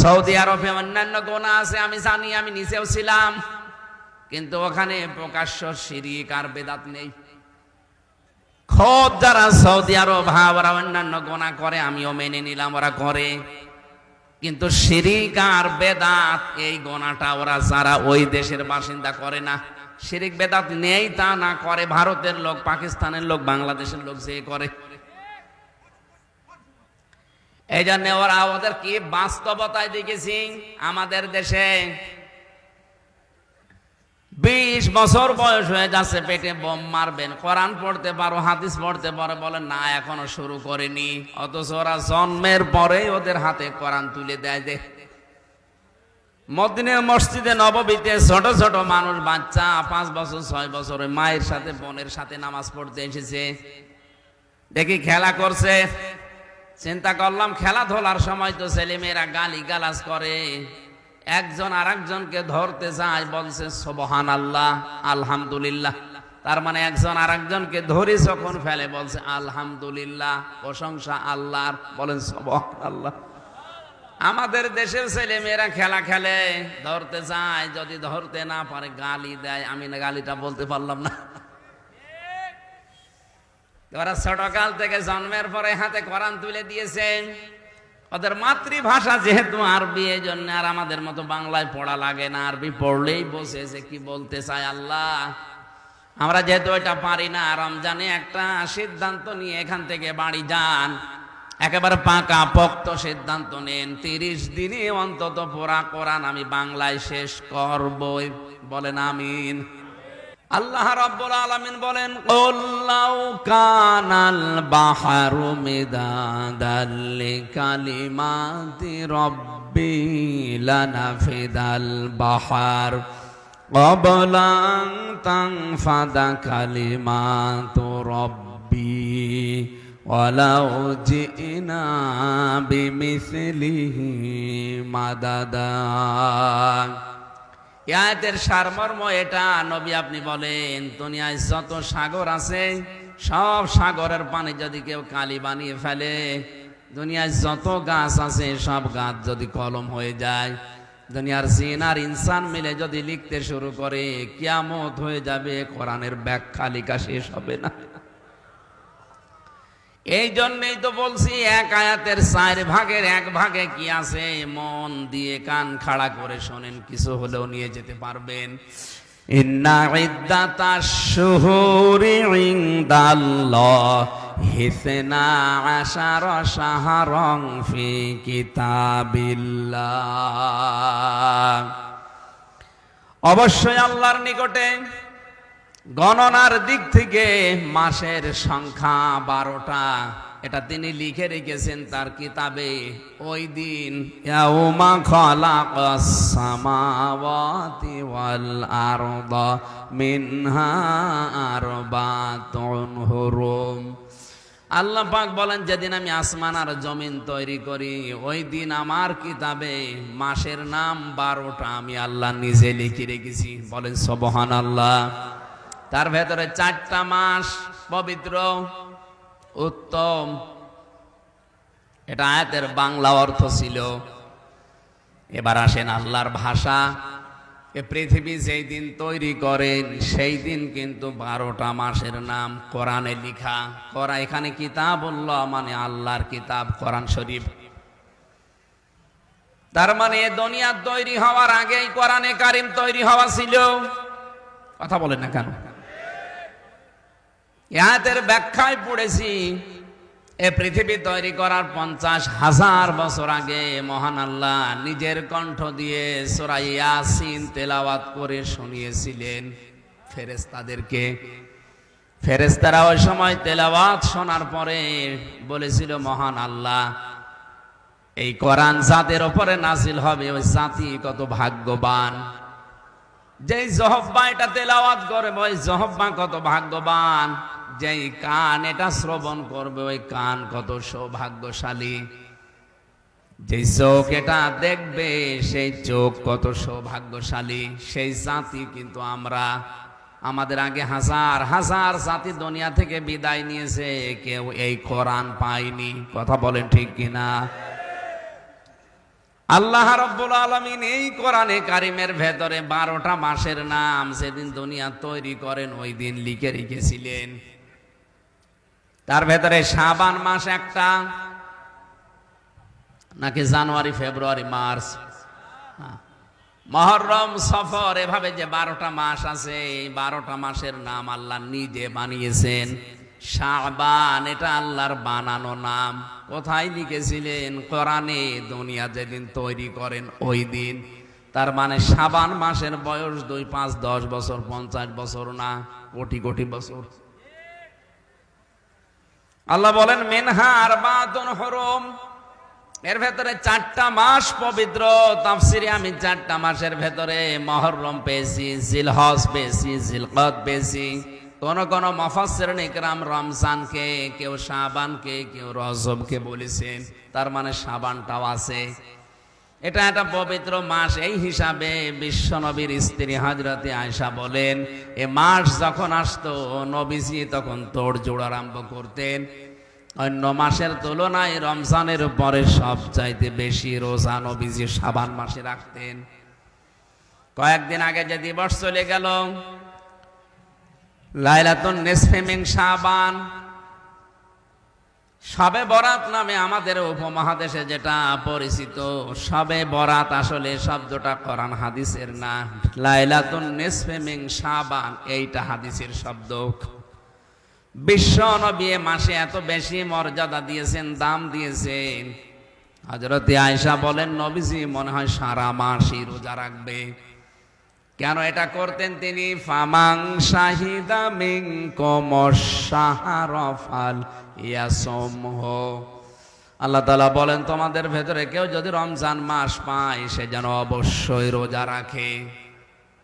Saudi আরবে অন্যান্য গোনা আছে, আমি জানি, আমি নিজেও ছিলাম। কিন্তু ওখানে প্রকাশ্য শিরিক আর বেদাত নেই। খোদ যারা সৌদি আরব হ্যাঁ ওরা অন্যান্য গোনা করে, আমিও মেনে নিলাম ওরা করে। কিন্তু শিরিক আর বেদাত, এই গোনাটা ওরা যারা ওই দেশের বাসিন্দা করে না, শিরিক বেদাত নেই তা না করে, ভারতের লোক, পাকিস্তানের লোক, বাংলাদেশের লোক যে করে। এই জন্য ওরা ওদের কি বাস্তবতায় দেখেছি আমাদের দেশে। বিশ বছর বয়স হয়ে যাচ্ছে, পেটে বোম মারবেন। কোরআন পড়তে পারো, হাদিস পড়তে পারো, বলে, না, এখনও শুরু করেনি। অথচ ওরা জন্মের পরে ওদের হাতে কোরআন তুলে দেয় যে মদিনের মসজিদে নববীতে ছোট ছোট মানুষ, বাচ্চা, পাঁচ বছর, ছয় বছর মায়ের সাথে, বোনের সাথে নামাজ পড়তে এসেছে। দেখি খেলা করছে। চিন্তা করলাম খেলাধুলার সময় তো ছেলেমেয়েরা গালি গালাজ করে। একজন আর একজনকে ধরতে যায়, বলছে সোবহান আল্লাহ আলহামদুলিল্লাহ। তার মানে একজন আর একজনকে ধরে যখন ফেলে, বলছে, আলহামদুলিল্লাহ, প্রশংসা আল্লাহর। বলেন সোবহান আল্লাহ আমাদের দেশের ছেলে মেয়েরা খেলা খেলে, ধরতে যায়, যদি ধরতে না পারে, গালি দেয়। আমি না গালিটা বলতে পারলাম না। ওরা ছোটকাল থেকে জন্মের পরে হাতে কোরআন তুলে দিয়েছে। ওদের মাতৃভাষা যেহেতু আরবি এই জন্য আর আমাদের মতো বাংলায় পড়া লাগে না। আরবি পড়লেই বসে বসেছে কি বলতে চায় আল্লাহ। আমরা যেহেতু এটা পারি না, রমজানে একটা সিদ্ধান্ত নিয়ে এখান থেকে বাড়ি যান। একেবারে পাকা পক্ত সিদ্ধান্ত নেন। তিরিশ দিনে অন্তত পড়া কোরআন আমি বাংলায় শেষ করবই। বলেন আমিন। আল্লাহ রাব্বুল আলামিন বলেন লাউ কানাল বাহারু মিদাদাল লিকালিমাতি রব্বি লানাফিদাল বাহার। ক্বাবলা তানফাদা কালিমাতু রব্বি ওয়ালাউ জিনা বিমিসলিহি মাদাদা। ইয়াতের সারমর্ম এটা, নবী আপনি বলেন, দুনিয়ায় যত সাগর আছে, সব সাগরের পানি যদি কেউ কালি বানিয়ে ফেলে, দুনিয়ায় যত গাছ আছে, সব গাছ যদি কলম হয়ে যায়, দুনিয়ার জিন আর ইনসান মিলে যদি লিখতে শুরু করে, কিয়ামত হয়ে যাবে, কোরআনের ব্যাখ্যা লেখা শেষ হবে না। এই জন্যই তো বলছি এক আয়াতের চার ভাগের এক ভাগে কি আছে? মন দিয়ে কান খাড়া করে শোনেন, কিছু হলেও নিয়ে যেতে পারবেন। কিতাবিল্লাহ। অবশ্যই আল্লাহর নিকটে গণনার দিক থেকে মাসের সংখ্যা বারোটা। এটা তিনি লিখে রেখেছেন তার কিতাবে। ওই দিন আল্লাহ পাক বলেন, যেদিন আমি আসমান আর জমিন তৈরি করি, ওই দিন আমার কিতাবে মাসের নাম বারোটা আমি আল্লাহ নিজে লিখে রেখেছি। বলেন সবহান আল্লাহ তার ভেতরে চারটা মাস পবিত্র, উত্তম। এটা আয়াতের বাংলা অর্থ ছিল। এবার আসেন আল্লাহর ভাষা। এ পৃথিবী যেই দিন তৈরি করেন সেই দিন কিন্তু বারোটা মাসের নাম কোরআনে লিখা। করা এখানে কিতাব কিতাবুল্লাহ মানে আল্লাহর কিতাব, কোরআন শরীফ। তার মানে দুনিয়া তৈরি হওয়ার আগেই কোরআনে কারিম তৈরি হওয়া ছিল। কথা বলেন না কেন? ইহাতের ব্যাখ্যায় পড়েছি, এ পৃথিবী তৈরি করার পঞ্চাশ হাজার বছর আগে মহান আল্লাহ নিজের কণ্ঠ দিয়ে সোরাই ইয়াসিন তেলাওয়াত করে শুনিয়েছিলেন ফেরেস্তাদেরকে ফেরেস্তারা ওই সময় তেলাওয়াত শোনার পরে বলেছিল, মহান আল্লাহ, এই কোরআন জাতের ওপরে নাজিল হবে, ওই জাতি কত ভাগ্যবান। যেই জহব্বা এটা তেলাওয়াত করে ওই জহব্বা কত ভাগ্যবান। যেই কান, এটা শ্রবণ করবে, ওই কান কত সৌভাগ্যশালী। যেই চোখ এটা দেখবে, সেই চোখ কত সৌভাগ্যশালী। সেই জাতি কিন্তু আমরা, আমাদের আগে হাজার হাজার জাতি দুনিয়া থেকে বিদায় নিয়েছে, কেউ এই কোরআন পায়নি। কথা বলেন ঠিক কিনা? আল্লাহ রব্বুল আলমিন এই কোরআনে কারিমের ভেতরে বারোটা মাসের নাম সেদিন দুনিয়া তৈরি করেন, ওই দিন লিখে রেখেছিলেন। তার ভেতরে সাবান মাস একটা, নাকি জানুয়ারি, ফেব্রুয়ারি, মার্চ? হ্যাঁ। মহরম, সফর, এভাবে যে বারোটা মাস আছে, এই বারোটা মাসের নাম আল্লাহ নিজে বানিয়েছেন। শাবান, এটা আল্লাহর বানানো নাম। কোথায় লিখেছিলেন? কোরআনে, দুনিয়া যেদিন তৈরি করেন, ওই দিন। তার মানে সাবান মাসের বয়স দুই, পাঁচ, দশ বছর, পঞ্চাশ বছর না, কোটি কোটি বছর। আল্লাহ বলেন, মেনহা আর বাদন হরম। এর ভেতরে চারটা মাস পবিত্র। তাফসিরে আমি চারটা মাসের ভেতরে মহরম পেয়েছি, জিলহজ পেয়েছি জিলকত পেয়েছি। কোন কোন মফাসের নিকরাম রমজানকে, কেউ সাবানকে কেউ রজবকে বলেছেন। তার মানে সাবানটাও আছে। এটা একটা পবিত্র মাস। এই হিসাবে বিশ্বনবীর স্ত্রী হজরতে আয়সা বলেন, এ মাস যখন আসতো, নবীজি তখন তোড় জোড় আরম্ভ করতেন। অন্য মাসের তুলনায় রমজানের পরে সব চাইতে বেশি রোজা নবীজি সাবান মাসে রাখতেন। কয়েকদিন আগে যে দিবস চলে গেল, লাইলাতুন নেসফেমিং সাবান সবে বরাত নামে আমাদের উপমহাদেশে যেটা পরিচিত, সবে বরাত আসলে শব্দটা কোরআন হাদিসের না। লাইলাতুন সাবান এইটা হাদিসের শব্দ। বিশ্ব নবী মাসে এত বেশি মর্যাদা দিয়েছেন, দাম দিয়েছেন। হজরতে আয়সা বলেন, নবীজি মনে হয় সারা মাসই রোজা রাখবে। কেন এটা করতেন তিনি? ফামাং শাহিদা মিং কমসাহারফাল ইয়াসমহ। আল্লাহ তালা বলেন, তোমাদের ভেতরে কেউ যদি রমজান মাস পায়, সে যেন অবশ্যই রোজা রাখে।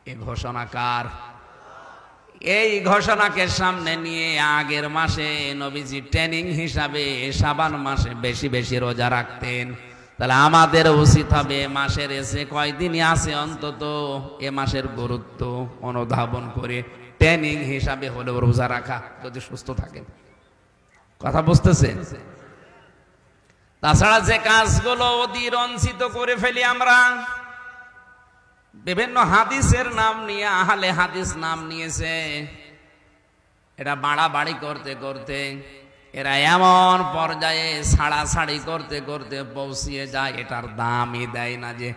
এ ঘোষণা কার? এই ঘোষণাকে সামনে নিয়ে আগের মাসে নবীজি ট্রেনিং হিসাবে সাবান মাসে বেশি বেশি রোজা রাখতেন। তাহলে আমাদের উচিত হবে মাসের এসে কয়দিনই আছে অন্তত এ মাসের গুরুত্ব অনুধাবন করে ট্রেনিং হিসাবে হলেও রোজা রাখা, যদি সুস্থ থাকেন। কথা বুঝতেছেন তাছাড়া যে কাজগুলো অতিরঞ্চিত করে ফেলি আমরা, বিভিন্ন হাদিসের নাম নিয়ে, আহলে হাদিস নাম নিয়েছে। এটা বাড়াবাড়ি করতে করতে এরা এমন পর্যায়ে ছাড়াছাড়ি করতে করতে পৌঁছিয়ে যায়, এটার দামই দেয় না যে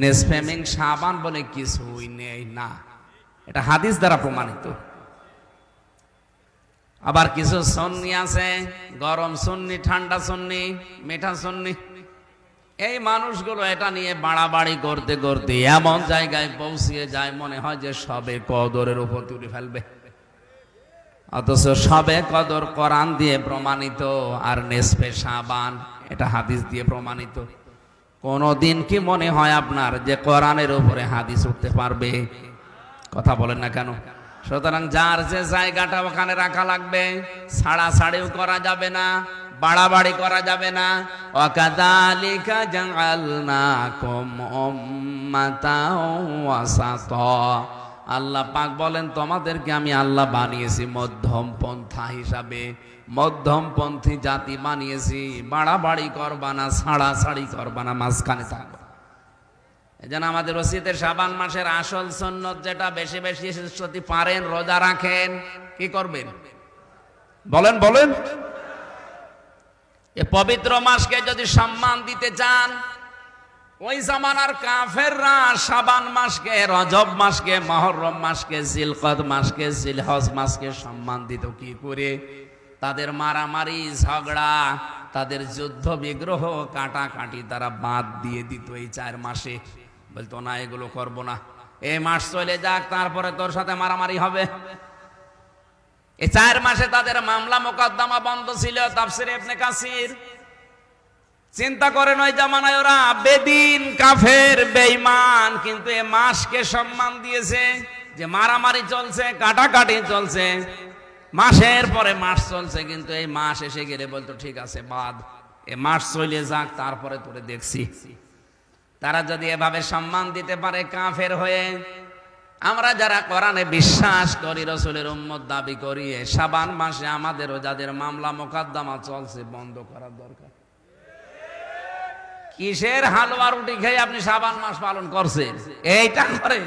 নেসফেমিং সাবান বলে কিছুই নেই না। এটা হাদিস দ্বারা প্রমাণিত। আবার কিছু সন্নি আছে, গরম সন্নি, ঠান্ডা সন্নি, মিঠা সন্নি। এই মানুষগুলো এটা নিয়ে বাড়াবাড়ি করতে করতে এমন জায়গায় পৌঁছিয়ে যায়, মনে হয় যে সবে কদরের উপর তুলে ফেলবে। অথচ সবে কদর কোরআন দিয়ে প্রমাণিত আর নেসপে সাবান এটা হাদিস দিয়ে প্রমাণিত। কোনদিন কি মনে হয় আপনার যে কোরআনের উপরে হাদিস উঠতে পারবে? কথা বলেন না কেন? সুতরাং যার যে জায়গাটা ওখানে রাখা লাগবে, ছাড়া ছাড়িও করা যাবে না, বাড়াবাড়ি করা যাবে না। অকাদালিকা জাআলনাকুম উম্মাতাও ওয়াসাতা। আল্লাহ পাক বলেন, তোমাদেরকে আমি আল্লাহ বানিয়েছি মধ্যম পন্থা হিসাবে। মধ্যম পন্থী জাতি বানিয়েছি। বাড়াবাড়ি করবা না ছাড়া ছাড়ি করবা মাঝখানে থাকবে যেন আমাদের রসিদের সাবান মাসের আসল সন্ন্যত যেটা, বেশি বেশি যদি পারেন, রোজা রাখেন, কি করবেন? বলেন বলেন। এ পবিত্র মাসকে যদি সম্মান দিতে চান ওই জামানার কাফেররা সাবান মাসকে, রজব মাসকে, মহরম মাসকে, জিলকদ মাসকে, জিলহজ মাসকে সম্মান দিত কি করে? তাদের মারামারি, ঝগড়া, তাদের যুদ্ধ বিগ্রহ, কাটাকাটি তারা বাদ দিয়ে দিত এই চার মাসে। বলতো, না, এগুলো করব না। এই মাস চলে যাক, তারপরে তোর সাথে মারামারি হবে। এই চার মাসে তাদের মামলা মোকদ্দমা বন্ধ ছিল, তাফসির ইবনে কাসির। চিন্তা করেন ওই জামানায় ওরা বেদিন কাফের, বেঈমান, কিন্তু এ মাসকে সম্মান দিয়েছে যে মারামারি চলছে, কাটাকাটি চলছে। মাসের পরে মাস চলছে, কিন্তু এই মাস এসে গেলে বলতো, ঠিক আছে, বাদ। এ মাস চলে যাক, তারপরে তোরে দেখছি। তারা যদি এভাবে সম্মান দিতে পারে কাফের হয়ে, আমরা যারা কোরআনে বিশ্বাস করি, রসুলের উম্মত দাবি করি, এ সাবান মাসে আমাদেরও যাদের মামলা মোকদ্দমা চলছে, বন্ধ করার দরকার। কিসের হালুয়া রুটি খেয়ে আপনি সাবান মাস পালন করছেন? এইটা করে।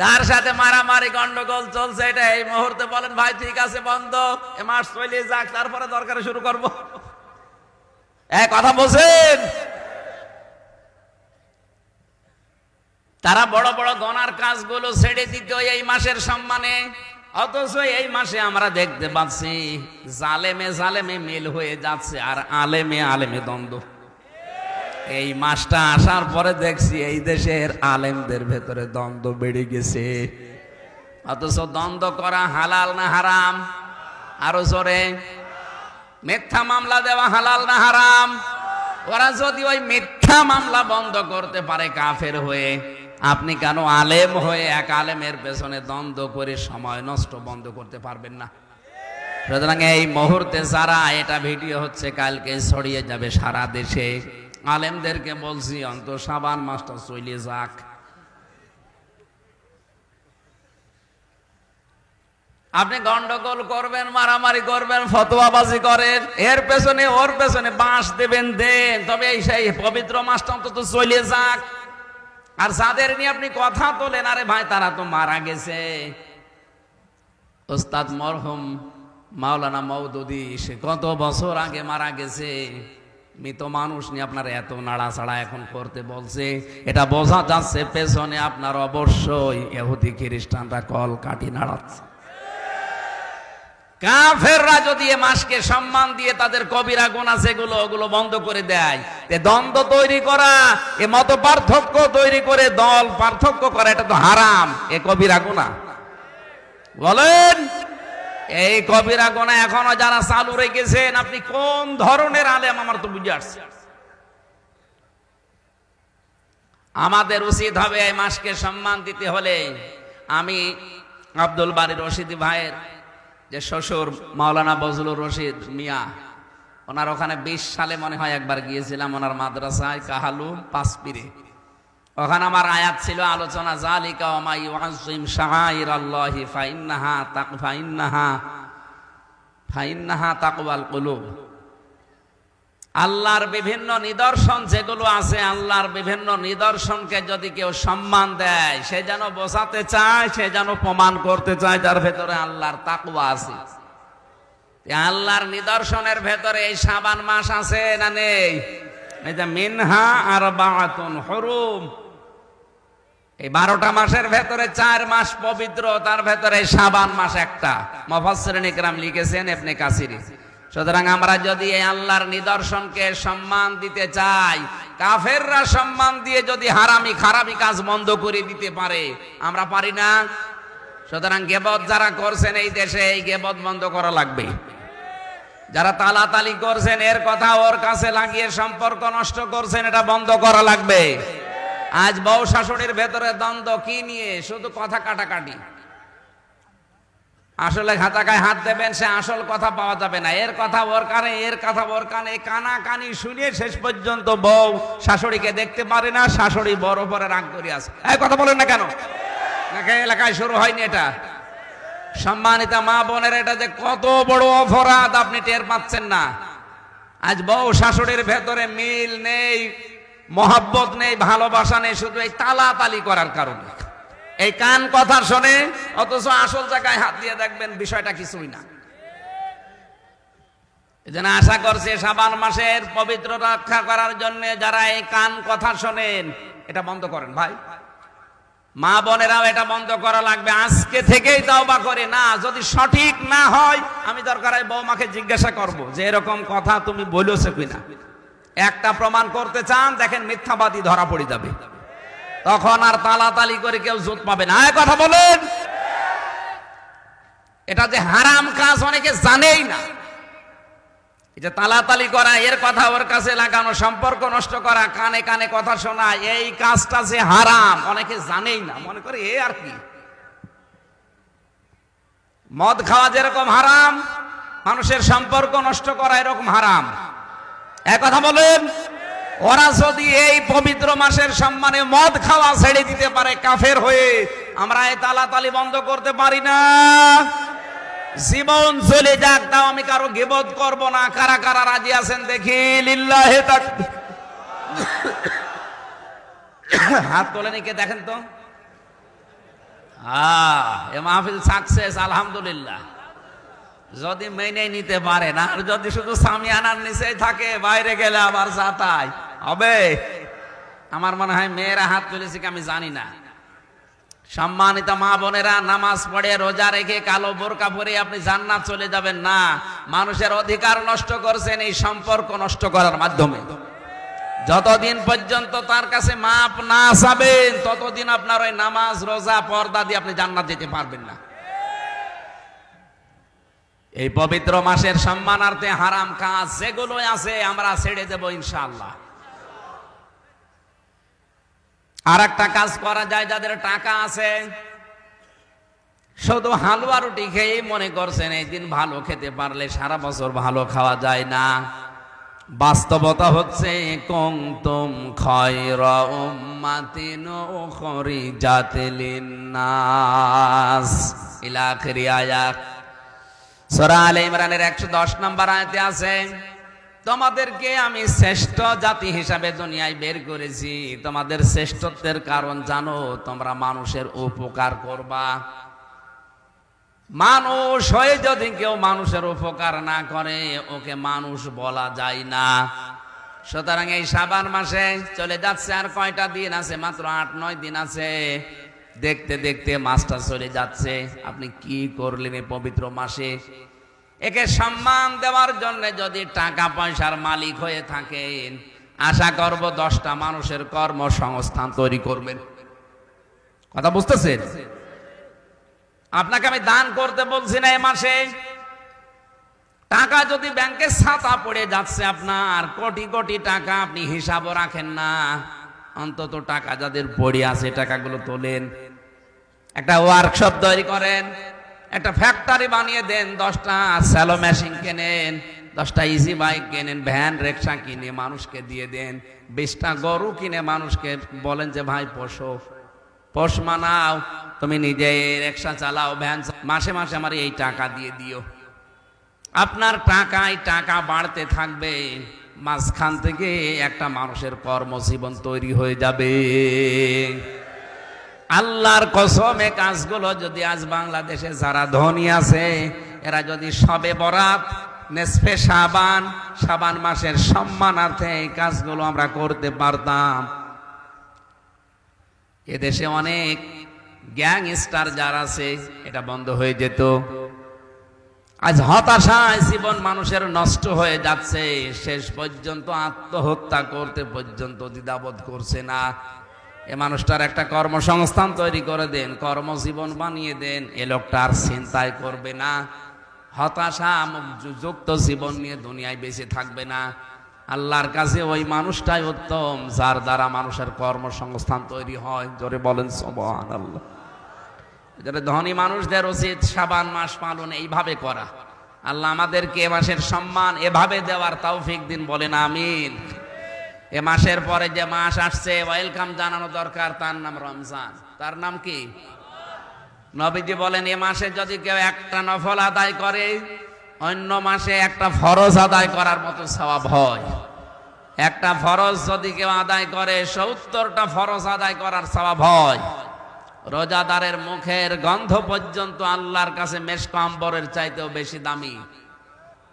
যার সাথে মারামারি গন্ডগোল চলছে, এটা এই মুহূর্তে বলেন, ভাই, ঠিক আছে, বন্ধ। এ মাস চলে যাক, তারপরে দরকারে শুরু করব। এ কথা বলছেন? তারা বড় বড় গনার কাজগুলো ছেড়ে দিত এই মাসের সম্মানে। অথচ এই মাসে আমরা দেখতে পাচ্ছি, জালেমে জালেমে মিল হয়ে যাচ্ছে, আর আলেমে আলেমে দ্বন্দ্ব। এই মাসটা আসার পরে দেখছি এই দেশের আলেমদের ভেতরে দ্বন্দ্ব বেড়ে গেছে। অথচ দ্বন্দ্ব করা হালাল না হারাম? আরও জোরে। মিথ্যা মামলা দেওয়া হালাল না হারাম? ওরা যদি ওই মিথ্যা মামলা বন্ধ করতে পারে কাফের হয়ে, আপনি কেন আলেম হয়ে এক আলেমের পেছনে দ্বন্দ্ব করে সময় নষ্ট বন্ধ করতে পারবেন না? সুতরাং এই মুহূর্তে যারা, এটা ভিডিও হচ্ছে কালকে ছড়িয়ে যাবে সারা দেশে। আলেমদেরকে বলছি, অন্ত সাবান মাসটা চলে যাক। আপনি গন্ডগোল করবেন, মারামারি করবেন, ফতোয়াবাজি করেন, এর পেছনে, ওর পেছনে বাঁশ দেবেন, দেন, তবে এই সেই পবিত্র মাসটা অন্তত চলে যাক। আর যাদের নিয়ে আপনি কথা তোলেন, আরে ভাই, তারা তো মারা গেছে। ওস্তাদ মরহুম মাওলানা মৌদুদি সে কত বছর আগে মারা গেছে? মৃত মানুষ নিয়ে আপনার এত নাড়াচাড়া এখন করতে বলছে। এটা বোঝা যাচ্ছে পেছনে আপনার অবশ্যই এহুদি খ্রিস্টানরা কল কাটি নাড়াচ্ছে। কাফেররা যদি এ মাসকে সম্মান দিয়ে তাদের কবিরা গোনা যেগুলো ওগুলো বন্ধ করে দেয় দ্বন্দ্ব তৈরি করা, এ মত পার্থক্য তৈরি করে দল পার্থক্য করা, এটা তো হারাম, এ কবিরা গোনা। বলেন এই কবিরা গোনা এখনও যারা চালু রেখেছেন, আপনি কোন ধরনের আলেম আমার তো বুঝে আসছে? আমাদের উচিত হবে এই মাসকে সম্মান দিতে হলে আমি আব্দুল বাড়ি রশিদ ভাইয়ের যে শ্বশুর মাওলানা বজলুর রশিদ মিয়া, ওনার ওখানে বিশ সালে মনে হয় একবার গিয়েছিলাম ওনার মাদ্রাসায় কাহালু পাঁচপিরে। ওখানে আমার আয়াত ছিল, আলোচনা জালিকা ওমা ইউআযযিম শাআইর আল্লাহি ফাইন্নাহা তাক, ফাইন্নাহা ফাইন্নাহা তাকওয়াল কুলুব। আল্লাহর বিভিন্ন নিদর্শন যেগুলো আছে, আল্লাহর বিভিন্ন নিদর্শনকে যদি কেউ সম্মান দেয়, সে যেন বোঝাতে চায়, সে যেন প্রমাণ করতে চায়, যার ভেতরে আল্লাহর তাকুয়া আছে। আল্লাহর নিদর্শনের ভেতরে এই সাবান মাস আছে না নেই? মিনহা আর বাতুন হরুম। এই বারোটা মাসের ভেতরে চার মাস পবিত্র, তার ভেতরে সাবান মাস একটা। মফাসরিনিকরাম লিখেছেন এপনে কাসিরি। সুতরাং আমরা যদি এই আল্লাহর নিদর্শনকে সম্মান দিতে চাই, কাফেররা সম্মান দিয়ে যদি হারামি খারাপি কাজ বন্ধ করে দিতে পারে, আমরা পারি না। সুতরাং গেবত যারা করছেন এই দেশে, এই গেবত বন্ধ করা লাগবে। যারা তালাতালি করছেন, এর কথা ওর কাছে লাগিয়ে সম্পর্ক নষ্ট করছেন, এটা বন্ধ করা লাগবে। আজ বউ শাশুড়ির ভেতরে দ্বন্দ্ব, কি নিয়ে? শুধু কথা কাটাকাটি। আসলে খাতাকায় হাত দেবেন, সে আসল কথা পাওয়া যাবে না। এর কথা ওর কানে, এর কথা ওর কানে। কানা কানি শুনিয়ে শেষ পর্যন্ত বউ শাশুড়িকে দেখতে পারে না, শাশুড়ি বড় পরে রাগ করে আছে। এই কথা বলেন না কেন? নাকি এলাকায় শুরু হয়নি এটা? সম্মানিতা মা বোনের, এটা যে কত বড় অপরাধ আপনি টের পাচ্ছেন না। আজ বউ শাশুড়ির ভেতরে মিল নেই। মহাব্বত নেই, ভালোবাসা নেই, শুধু এই তালাতালি করার কারণে। এই কান কথা শোনে, অথচ আসল জায়গায় হাত দিয়ে দেখবেন বিষয়টা কিছুই না। এজন্য আশা করছে সাবান মাসের পবিত্র রক্ষা করার জন্য যারা এই কান কথা শোনেন, এটা বন্ধ করেন ভাই। মা বোনেরাও এটা বন্ধ করা লাগবে। আজকে থেকেই তাওবা করে। না, যদি সঠিক না হয়, আমি দরকার বৌমাকে জিজ্ঞাসা করব যে এরকম কথা তুমি বলেছ কিনা। একটা প্রমাণ করতে চান, দেখেন মিথ্যাবাদী ধরা পড়ে যাবে। তখন আর তালাতালি করে কেউ জুত পাবে না। কথা বলেন। এটা যে হারাম কাজ অনেকে জানেই না। যে তালাতালি করা, এর কথা ওর কাছে লাগানো, সম্পর্ক নষ্ট করা, কানে কানে কথা শোনা, এই কাজটা যে হারাম, অনেকে জানেই না। মনে করে এ আর কি? মদ খাওয়া যেরকম হারাম, মানুষের সম্পর্ক নষ্ট করা এরকম হারাম। কথা বলেন ওরা যদি এই পবিত্র মাসের সম্মানে মদ খাওয়া ছেড়ে দিতে পারে কাফের হয়ে আমরা এই তালাতালি বন্ধ করতে পারি না। জীবন চলে যাক তাও আমি কারও গেবত করব না। কারা কারা রাজি আছেন দেখি? লিল্লাহে হাত তোলেন কে দেখেন তো। আহ, এ মাহফিল সাকসেস আলহামদুলিল্লাহ। যদি মেনে নিতে পারেন আর যদি শুধু সামিয়ানার নিচেই থাকে, বাইরে গেলে আবার যাতাই হবে? আমার মনে হয় মেয়েরা হাত তুলেছে কি আমি জানি না। সম্মানিত মা বোনেরা, নামাজ পড়ে, রোজা রেখে কালো বোরকা পরে আপনি জান্নাত চলে যাবেন না। মানুষের অধিকার নষ্ট করছেন এই সম্পর্ক নষ্ট করার মাধ্যমে। যতদিন পর্যন্ত তার কাছে মাপ না চাবেন, ততদিন আপনার ওই নামাজ, রোজা, পর্দা দিয়ে আপনি জান্নাত যেতে পারবেন না। এই পবিত্র মাসের সম্মানার্থে হারাম কাজ যেগুলো আছে, আমরা ছেড়ে দেব ইনশাআল্লাহ। আর একটা কাজ করা যায়, যাদের টাকা আছে, শুধু হালুয়া রুটি খেয়ে মনে করছেন, এই দিন ভালো খেতে পারলে সারা বছর ভালো খাওয়া যায় না। বাস্তবতা হচ্ছে উখরিজাত লিন্নাস। ইলা আখিরি আয়াত সূরা আলে ইমরানের 110 নম্বর আয়াতে আছে, তোমাদেরকে আমি শ্রেষ্ঠ জাতি হিসাবে দুনিয়ায় বের করেছি। তোমাদের শ্রেষ্ঠত্বের কারণ জানো, তোমরা মানুষের উপকার করবা। মানুষ হয়ে যদি কেউ মানুষের উপকার না করে, ওকে মানুষ বলা যায় না। সুতরাং এই সাবান মাসে চলে যাচ্ছে আর কয়টা দিন আছে? মাত্র আট নয় দিন আছে। দেখতে দেখতে মাসটা চলে যাচ্ছে। আপনি কি করলেন এই পবিত্র মাসে? একে সম্মান দেওয়ার জন্য যদি টাকা পয়সার মালিক হয়ে থাকেন, আশা করব দশটা মানুষের কর্মসংস্থান তৈরি করবেন। কথা বুঝতেছেন? আপনাকে আমি দান করতে বলছি না এ মাসে। টাকা যদি ব্যাংকে ছাতা পড়ে যাচ্ছে আপনার, কোটি কোটি টাকা আপনি হিসাবও রাখেন না। অন্তত টাকা যাদের পড়ে আছে টাকাগুলো তোলেন। একটা ওয়ার্কশপ তৈরি করেন, একটা ফ্যাক্টরি বানিয়ে দেন, দশটা স্যালো মেশিন কেনেন, দশটা ইজি বাইক কেনেন ভ্যান রিক্সা কিনে মানুষকে দিয়ে দেন, বিশটা গরু কিনে মানুষকে বলেন যে, ভাই, পোষো। পোষ মানাও, তুমি নিজে রিক্সা চালাও ভ্যান মাসে মাসে আমার এই টাকা দিয়ে দিও। আপনার টাকায় টাকা বাড়তে থাকবে। মাঝখান থেকে একটা মানুষের কর্মজীবন তৈরি হয়ে যাবে। আল্লাহর কসমে কাজগুলো যদি আজ বাংলাদেশে যারা ধনী আছে, এরা যদি সবে বরাত, নেসফে সাবান সাবান মাসের সম্মানার্থে এই কাজগুলো আমরা করতে পারতাম। এদেশে অনেক গ্যাং স্টার যারা আছে, এটা বন্ধ হয়ে যেত। আজ হতাশায় জীবন মানুষের নষ্ট হয়ে যাচ্ছে। শেষ পর্যন্ত আত্মহত্যা করতে পর্যন্ত দ্বিধাবোধ করছে না। এ মানুষটার একটা কর্মসংস্থান তৈরি করে দেন, কর্মজীবন বানিয়ে দেন, এ লোকটা আর চিন্তায় করবে না। হতাশা যুক্ত জীবন নিয়ে দুনিয়ায় বেঁচে থাকবে না। আল্লাহর কাছে ওই মানুষটাই উত্তম, যার দ্বারা মানুষের কর্মসংস্থান তৈরি হয়। জোরে বলেন সবান আল্লাহ যারা ধনী মানুষদের উচিত সাবান মাস পালন এইভাবে করা। আল্লাহ আমাদেরকে এ মাসের সম্মান এভাবে দেওয়ার তৌফিক দিন, বলেন আমিন। এ মাসের পরে যে মাস আসছে, ওয়েলকাম জানানো দরকার, তার নাম রমজান। তার নাম কি? নবীজি বলেন, এ মাসে যদি কেউ একটা নফল আদায় করে, অন্য মাসে একটা ফরজ আদায় করার মতো স্বভাব হয়। একটা ফরজ যদি কেউ আদায় করে, সত্তরটা ফরজ আদায় করার স্বভাব হয়। রোজাদারের মুখের গন্ধ পর্যন্ত আল্লাহর কাছে মেশকাম্বরের চাইতেও বেশি দামি।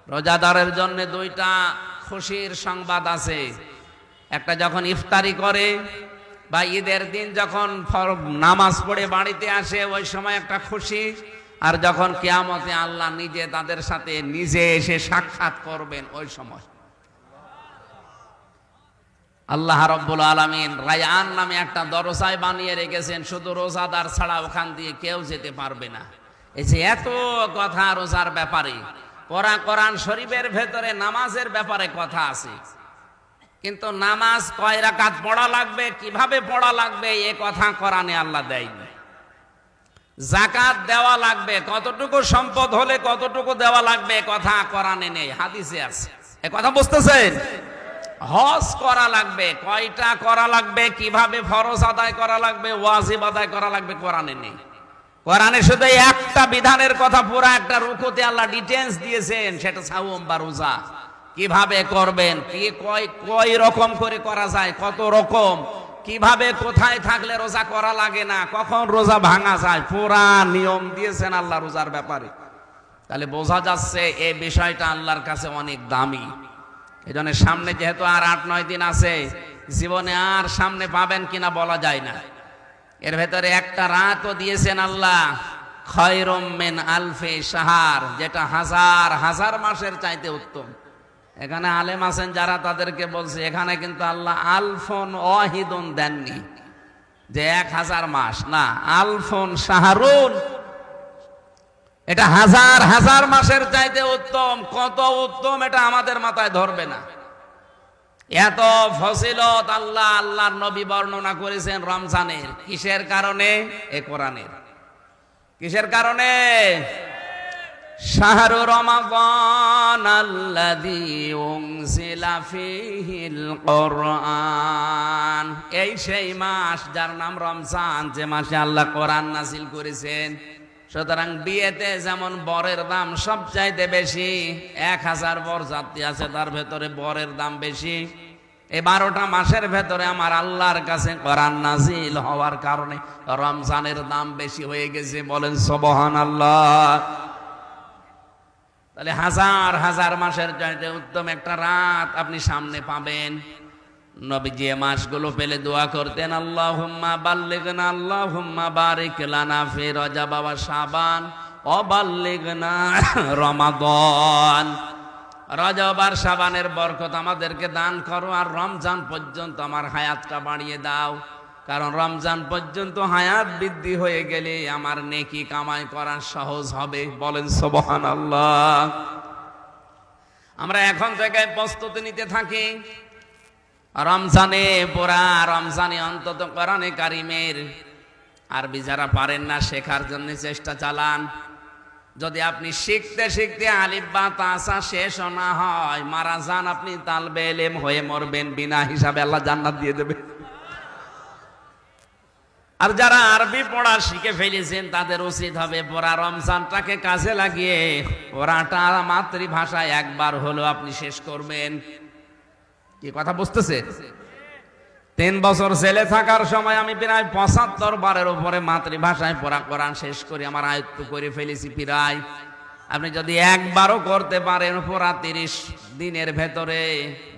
রোজাদারের জন্য দুইটা খুশির সংবাদ আছে। একটা যখন ইফতারি করে বা ঈদের দিন যখন নামাজ পড়ে বাড়িতে আসে, ওই সময় একটা খুশি। আর যখন কেয়ামতে আল্লাহ নিজে তাদের সাথে নিজে এসে সাক্ষাৎ করবেন ওই সময়। আল্লাহ রব্বুল আলমিন রায়ান নামে একটা দরজায় বানিয়ে রেখেছেন, শুধু রোজাদার ছাড়া ওখান দিয়ে কেউ যেতে পারবে না। এই যে এত কথা রোজার ব্যাপারে পরা কোরআন শরীফের ভেতরে নামাজের ব্যাপারে কথা আছে। কিন্তু নামাজ কয় রাকাত পড়া লাগবে, কীভাবে পড়া লাগবে, এ কথা কোরআনে আল্লাহ দেয়নি। জাকাত দেওয়া লাগবে, কতটুকু সম্পদ হলে কতটুকু দেওয়া লাগবে কথা কোরআনে নেই, হাদিসে আছে। এ কথা বুঝতেছেন? হজ করা লাগবে, কয়টা করা লাগবে, কীভাবে ফরজ আদায় করা লাগবে, ওয়াজিব আদায় করা লাগবে কোরআনে নেই। কোরআনে শুধু একটা বিধানের কথা, পুরো একটা রুকুতে আল্লাহ ডিটেলস দিয়েছেন, সেটা সাউম বা রোজা। কীভাবে করবেন, কি কয় কয় রকম করে করা যায়, কত রকম, কীভাবে কোথায় থাকলে রোজা করা লাগে না, কখন রোজা ভাঙা যায়, পুরা নিয়ম দিয়েছেন আল্লাহ রোজার ব্যাপারে। তাহলে বোঝা যাচ্ছে এই বিষয়টা আল্লাহর কাছে অনেক দামি। এই জন্য সামনে যেহেতু আর আট, নয় দিন আছে, জীবনে আর সামনে পাবেন কিনা বলা যায় না। এর ভেতরে একটা রাতও দিয়েছেন আল্লাহ, খয়রম মেন আলফে সাহার যেটা হাজার হাজার মাসের চাইতে উত্তম। এখানে আলেম আছেন যারা, তাদেরকে বলছে, এখানে কিন্তু আল্লাহ আলফন অহিদন দেননি। যে এক হাজার মাস, না, আলফন শাহরুন এটা হাজার হাজার মাসের চাইতে উত্তম। কত উত্তম এটা আমাদের মাথায় ধরবে না। এত ফসিলত আল্লাহ, আল্লাহর নবী বর্ণনা করেছেন রমজানের। কিসের কারণে? এ কোরআনের। কিসের কারণে? শাহরু কোরআন এই সেই মাস যার নাম রমজান, যে মাসে আল্লাহ কোরআন নাজিল করেছেন। সুতরাং বিয়েতে যেমন বরের দাম সবচাইতে বেশি, এক হাজার বর যাত্রী আছে, তার ভেতরে বরের দাম বেশি। এই বারোটা মাসের ভেতরে আমার আল্লাহর কাছে কোরআন নাজিল হওয়ার কারণে রমজানের দাম বেশি হয়ে গেছে। বলেন সবহান আল্লাহ তাহলে হাজার হাজার মাসের চাইতে উত্তম একটা রাত আপনি সামনে পাবেন। নবী যে মাসগুলো পেলে দোয়া করতেন আল্লাহ হুম্মা বাল্লিগনা আল্লাহ হুম্মা বারিক লানা ফি রজা বাবা সাবান অবাল্লিগনা রমাদন। রজব আর সাবানের বরকত আমাদেরকে দান করো আর রমজান পর্যন্ত আমার হায়াতটা বাড়িয়ে দাও। কারণ রমজান পর্যন্ত হায়াত বৃদ্ধি হয়ে গেলে আমার নেকি কামাই করা সহজ হবে। বলেন সবহান আল্লাহ আমরা এখন থেকে প্রস্তুতি নিতে থাকি। রমজানে পোড়া রমজানে অন্তত কোরআনে কারিমের আরবি যারা পারেন না, শেখার জন্য চেষ্টা চালান। যদি আপনি শিখতে শিখতে আলিফ বা তাসা শেষ না হয়, মারা যান আপনি তালবে এলেম হয়ে মরবেন বিনা হিসাবে আল্লাহ জান্নাত দিয়ে দেবে। আর যারা আরবি পড়া শিখে ফেলেছেন, তাদের উচিত হবে পড়া রমজানটাকে কাজে লাগিয়ে পড়াটা মাতৃভাষায় একবার হলো আপনি শেষ করবেন। কি কথা বুঝতেছে? তিন বছর ছেলে থাকার সময় আমি প্রায় পঁচাত্তর বারের উপরে মাতৃভাষায় পড়া কোরআন শেষ করি আমার আয়ত্ত করে ফেলেছি প্রায়। আপনি যদি একবারও করতে পারেন পুরা তিরিশ দিনের ভেতরে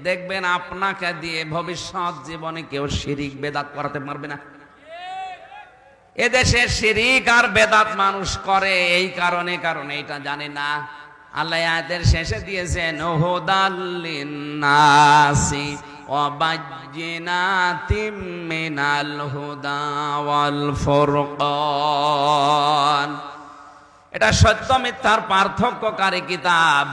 দেখবেন আপনাকে দিয়ে ভবিষ্যৎ জীবনে কেউ শিরিক বেদাত করাতে পারবে না। এদেশে শিরিক আর বেদাত মানুষ করে এই কারণে কারণে, এটা জানে না। আল্লাহ শেষে দিয়েছেন নাসি ওয়াবাজ্জিনাতিম মিনাল হুদা ওয়াল এটা সত্য মিথ্যার পার্থক্যকারী কিতাব।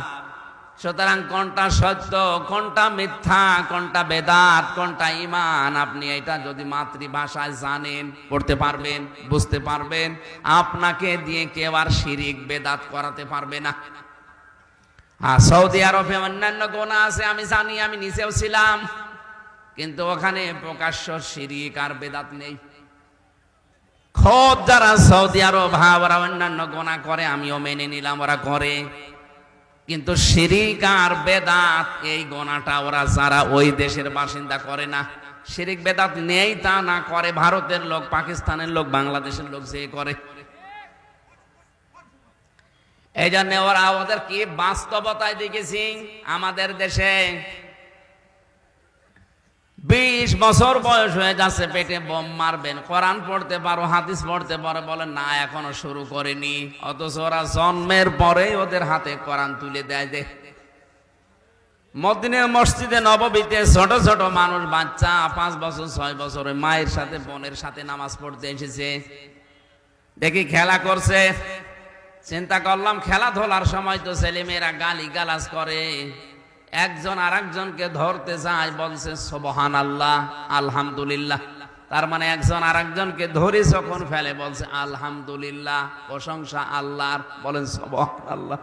সুতরাং কোনটা সত্য, কোনটা মিথ্যা, কোনটা বেদাত, কোনটা ইমান আপনি এটা যদি মাতৃভাষায় জানেন, পড়তে পারবেন, বুঝতে পারবেন, আপনাকে দিয়ে কেউ আর শিরিক, বেদাত করাতে পারবে না। হ্যাঁ সৌদি আরবে অন্যান্য গোনা আছে, আমি জানি, আমি নিচেও ছিলাম। কিন্তু ওখানে প্রকাশ্য শিরিক আর বেদাত নেই। খোদ যারা সৌদি আরব হ্যাঁ ওরা অন্যান্য গোনা করে, আমিও মেনে নিলাম, ওরা করে। কিন্তু শিরিক আর বেদাত, এই গোনাটা ওরা যারা ওই দেশের বাসিন্দা করে না। শিরিক বেদাত নেই তা না করে, ভারতের লোক, পাকিস্তানের লোক, বাংলাদেশের লোক যে করে। এই জন্য ওরা ওদের কি বাস্তবতায় দেখেছি আমাদের দেশে। বিশ বছর বয়স হয়ে যাচ্ছে, পেটে বোম মারবেন। কোরআন পড়তে পারো, হাদিস পড়তে পারো বলে না, এখনও শুরু করেনি। অথচ ওরা জন্মের পরে ওদের হাতে কোরআন তুলে দেয় যে মদিনের মসজিদে নববীতে ছোট ছোট মানুষ, বাচ্চা, পাঁচ বছর, ছয় বছর মায়ের সাথে, বোনের সাথে নামাজ পড়তে এসেছে। দেখি খেলা করছে। চিন্তা করলাম, খেলাধুলার সময় তো ছেলেমেয়েরা গালি গালাজ করে। একজন আর একজনকে ধরতে যায়, বলছে সোবহান আল্লাহ আলহামদুলিল্লাহ। তার মানে একজন আর একজনকে ধরে যখন ফেলে, বলছে, আলহামদুলিল্লাহ, প্রশংসা আল্লাহর। বলেন সোবহান আল্লাহ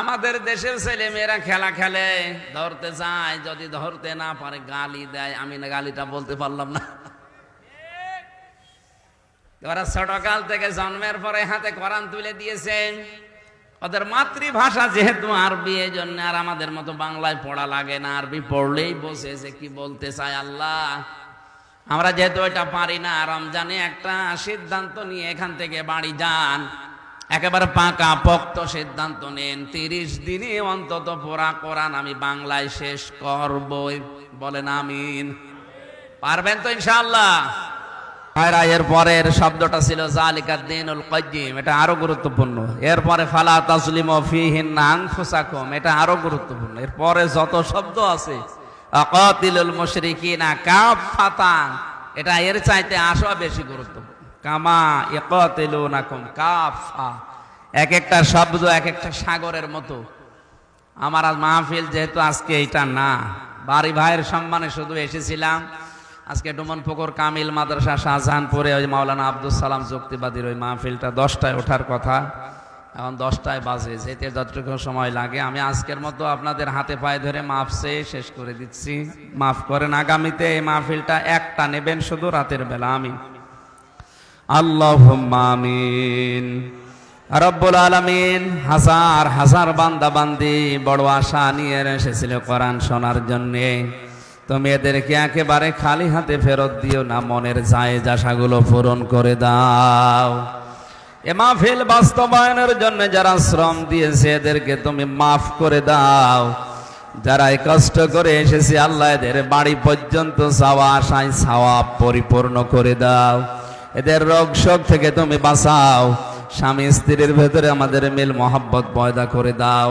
আমাদের দেশের ছেলে মেয়েরা খেলা খেলে, ধরতে যায়, যদি ধরতে না পারে, গালি দেয়। আমি না গালিটা বলতে পারলাম না। ওরা ছোটকাল থেকে জন্মের পরে হাতে কোরআন তুলে দিয়েছে। ওদের মাতৃভাষা যেহেতু আরবি এই জন্য আর আমাদের মতো বাংলায় পড়া লাগে না। আরবি পড়লেই বসেছে কি বলতে চায় আল্লাহ। আমরা যেহেতু এটা পারি না, রমজানে একটা সিদ্ধান্ত নিয়ে এখান থেকে বাড়ি যান। একেবারে পাকা পক্ত সিদ্ধান্ত নেন। তিরিশ দিনে অন্তত পড়া কোরআন আমি বাংলায় শেষ করবই। বলেন আমিন। পারবেন তো ইনশাআল্লাহ? ভাইরা এর শব্দটা ছিল জালিকাদ দিনুল কাইয়িম এটা আরও গুরুত্বপূর্ণ। এরপরে ফালা তাসলিমু ফিহিন আনফুসাকুম, এটা আরও গুরুত্বপূর্ণ। এরপরে যত শব্দ আছে, আকাতিলুল মুশরিকিনা কাফাতান এটা এর চাইতে আসো বেশি গুরুত্বপূর্ণ। কামা ইকাতিলুনাকুম কাফা এক একটা শব্দ এক একটা সাগরের মতো। আমার আজ মাহফিল যেহেতু আজকে এটা না, বাড়ি ভাইয়ের সম্মানে শুধু এসেছিলাম। আজকে ডুমন পুকুর কামিল মাদ্রাসা শাহজাহানপুরে ওই মাওলানা আব্দুল সালাম যুক্তিবাদীর ওই মাহফিলটা দশটায় ওঠার কথা। এখন দশটায় বাজে, যেতে যতটুকু সময় লাগে। আমি আজকের মতো আপনাদের হাতে পায়ে ধরে মাফ চেয়ে শেষ করে দিচ্ছি। মাফ করেন, আগামীতে এই মাহফিলটা একটা নেবেন শুধু রাতের বেলা আমি আল্লাহ আমিন। রব্বুল আলমিন হাজার হাজার বান্দা বান্দি বড় আশা নিয়ে এসেছিল কোরআন শোনার জন্যে। তুমি এদেরকে একেবারে খালি হাতে ফেরত দিও না, মনের যায় আশাগুলো পূরণ করে দাও। এ মাহফিল বাস্তবায়নের জন্য যারা শ্রম দিয়েছে, এদেরকে তুমি মাফ করে দাও। যারা কষ্ট করে এসেছে, আল্লাহ এদের বাড়ি পর্যন্ত চাওয়া আশায় ছাওয়া পরিপূর্ণ করে দাও। এদের রোগ শোক থেকে তুমি বাঁচাও। স্বামী স্ত্রীর ভেতরে আমাদের মিল মহাব্বত পয়দা করে দাও।